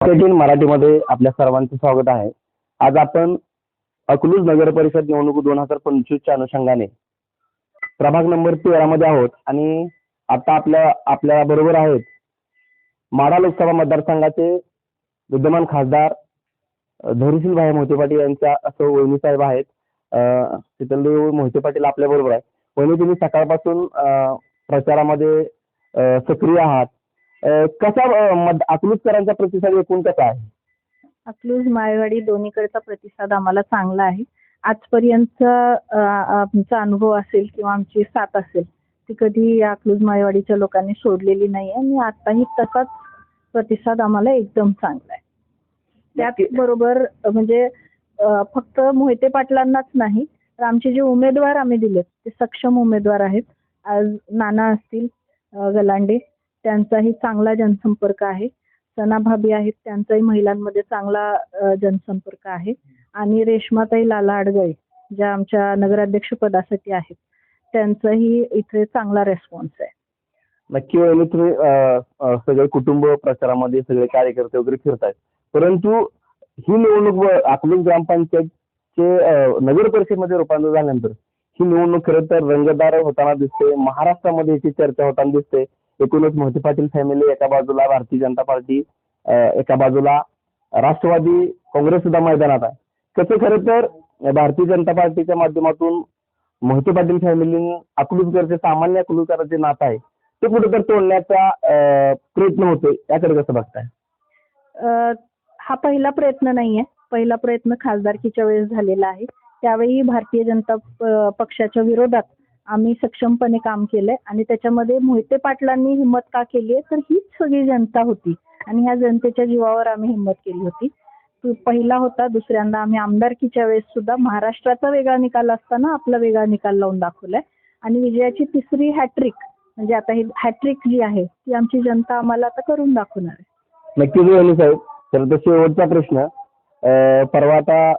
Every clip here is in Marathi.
एटीन मराठीमध्ये आपल्या सर्वांचं स्वागत आहे. आज आपण अकलूज नगर परिषद निवडणूक दोन हजार पंचवीसच्या अनुषंगाने प्रभाग नंबर तेरा मध्ये आहोत. आणि आता आपल्या आपल्या बरोबर आहेत माढा लोकसभा मतदारसंघाचे विद्यमान खासदार अ, भाई मोहिते पाटील यांच्या असं वहिनी साहेब आहेत. शीतलदेव मोहिते पाटील आपल्या बरोबर आहे. वहिनी तुम्ही सकाळपासून प्रचारामध्ये सक्रिय आहात. कसा अकलूजकरांचा प्रतिसाद एकूण कसा आहे? अकलूज माळेवाडी दोन्हीकडचा प्रतिसाद आम्हाला चांगला आहे. आजपर्यंत आमचा अनुभव असेल किंवा आमची साथ असेल ती कधी अकलूज माळेवाडीच्या लोकांनी सोडलेली नाही आणि आताही तसाच प्रतिसाद आम्हाला एकदम चांगला आहे. त्याचबरोबर म्हणजे फक्त मोहिते पाटलांनाच नाही तर आमचे जे उमेदवार आम्ही दिलेत ते सक्षम उमेदवार आहेत. आज नाना असतील गलांडे त्यांचाही चांगला जनसंपर्क आहे. सना भाभी आहेत त्यांचाही महिलांमध्ये चांगला जनसंपर्क आहे. आणि रेश्माताई लाला आडगळे ज्या आमच्या नगराध्यक्ष पदासाठी आहेत त्यांचाही इथे चांगला रेस्पॉन्स आहे. नक्की वहिनी तुम्ही सगळे कुटुंब प्रचारामध्ये सगळे कार्यकर्ते वगैरे फिरतायत. परंतु ही निवडणूक व ग्रामपंचायतचे नगर परिषदमध्ये रूपांतर झाल्यानंतर ही निवडणूक खरं तर रंगतदार होताना दिसते. महाराष्ट्रामध्ये याची चर्चा होताना दिसते. एकूणच मोहिते पाटील फॅमिली एका बाजूला भारतीय जनता पार्टी एका बाजूला राष्ट्रवादी काँग्रेस सुद्धा मैदानात आहे. कसं खरं तर भारतीय जनता पार्टीच्या माध्यमातून मोहिते पाटील फॅमिली अकलूजकरचे सामान्य अकलूजकरांचे नातं आहे. ते कुठेतरी तोडण्याचा प्रयत्न होतोय. याकडे कसं बघताय? हा पहिला प्रयत्न नाहीये. पहिला प्रयत्न खासदारकीच्या वेळेस झालेला आहे. त्यावेळी भारतीय जनता पक्षाच्या विरोधात आम्ही सक्षमपणे काम केलंय आणि त्याच्यामध्ये मोहिते पाटलांनी हिंमत का केली आहे तर हीच सगळी जनता होती. आणि ह्या जनतेच्या जीवावर आम्ही हिंमत केली होती. तो पहिला होता दुसऱ्यांदा आम्ही आमदारकीच्या वेळेस सुद्धा महाराष्ट्राचा वेगळा निकाल असताना आपला वेगळा निकाल लावून दाखवलाय. आणि विजयाची तिसरी हॅट्रिक म्हणजे आता ही हॅट्रिक जी आहे ती आमची जनता आम्हाला आता करून दाखवणार आहे. नक्कीच वहिनी साहेब तर तो शेवटचा प्रश्न परवा आता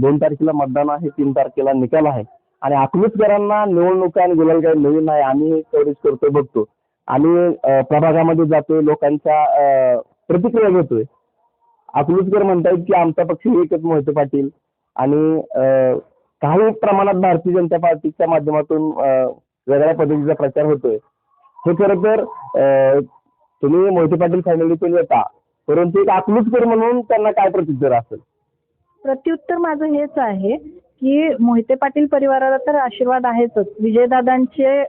दोन तारखेला मतदान आहे तीन तारखेला निकाल आहे. आणि अकलूजकरांना निवडणुका आणि गुलाल काही नवीन नाही आम्ही कव्हरेज करतोय बघतो. आम्ही प्रभागामध्ये जातोय लोकांच्या प्रतिक्रिया घेतोय. अकलूजकर म्हणतायत की आमचा पक्ष एकच मोहिते पाटील आणि काही प्रमाणात भारतीय जनता पार्टीच्या माध्यमातून वेगळ्या पद्धतीचा प्रचार होतोय. हे खरं तर तुम्ही मोहिते पाटील फॅमिलीतून येता परंतु एक अकलूजकर म्हणून त्यांना काय प्रतिक्रिया असेल? प्रत्युत्तर माझं हेच आहे की मोहिते पाटील परिवाराला तर आशीर्वाद आहेतच. विजयदादांचे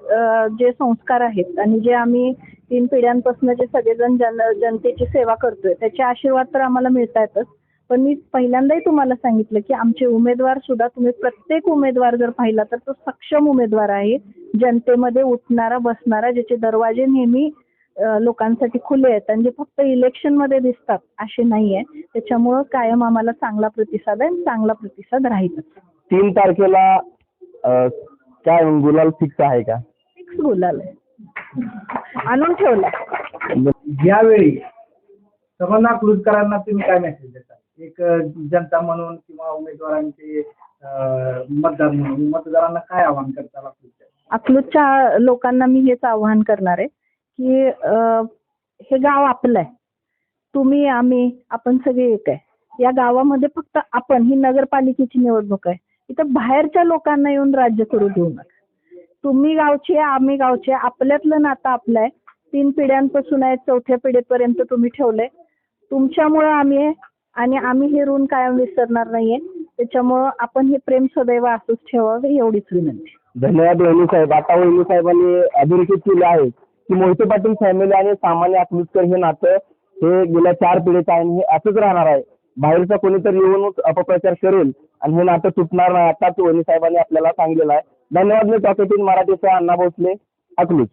जे संस्कार आहेत आणि जे आम्ही तीन पिढ्यांपासून जे सगळेजण जन जनतेची सेवा करतोय त्याचे आशीर्वाद तर आम्हाला मिळतायतच. पण मी पहिल्यांदाही तुम्हाला सांगितलं की आमचे उमेदवार सुद्धा तुम्ही प्रत्येक उमेदवार जर पाहिला तर तो सक्षम उमेदवार आहे. जनतेमध्ये उठणारा बसणारा ज्याचे दरवाजे नेहमी लोकांसाठी खुले आहेत आणि जे फक्त इलेक्शनमध्ये दिसतात असे नाहीये. त्याच्यामुळं कायम आम्हाला चांगला प्रतिसाद आहे आणि चांगला प्रतिसाद राहीलच. तीन तारखेला अ, काय गुलाल फिक्स आहे का? फिक्स बोलाल आणून ठेवलाय. यावेळी सर्वांना अकलूजकरांना तुम्ही काय मेसेज देता? एक अ, जनता म्हणून किंवा उमेदवारांचे अ, मतदार म्हणून मतदारांना काय आवाहन करता अकलूजच्या अकलूजच्या लोकांना मी हेच आवाहन करणार आहे की अ, हे गाव आपलं आहे. तुम्ही आम्ही आपण सगळे एक आहे. या गावामध्ये फक्त आपण ही नगरपालिकेची निवडणूक आहे. इथं बाहेरच्या लोकांना येऊन राज्य करू देऊ नका. तुम्ही गावचे आम्ही गावचे आपल्यातलं नातं आपलं आहे तीन पिढ्यांपासून आहे चौथ्या पिढीपर्यंत तुम्ही ठेवलंय. तुमच्यामुळं आम्ही आहे आणि आम्ही हे ऋण कायम विसरणार नाहीये. त्याच्यामुळं आपण हे प्रेम सदैव असंच ठेवावं एवढीच विनंती. धन्यवाद वहिनी साहेब. आता वहिनी साहेबांनी अधोरेखित केले आहे की मोहिते पाटील फॅमिली आणि सामान्य अकलूजकर हे नातं हे गेल्या चार पिढीचं आहे आणि हे असंच राहणार आहे. बाहेरचा कोणीतरी येऊनच अपप्रचार करेल आणि हे नातं तुटणार नाही. आता वहिनी साहेबांनी आपल्याला सांगितलेलं आहे. धन्यवाद मी टॉकेटीन मराठीचा अण्णा भोसले. अकलूज.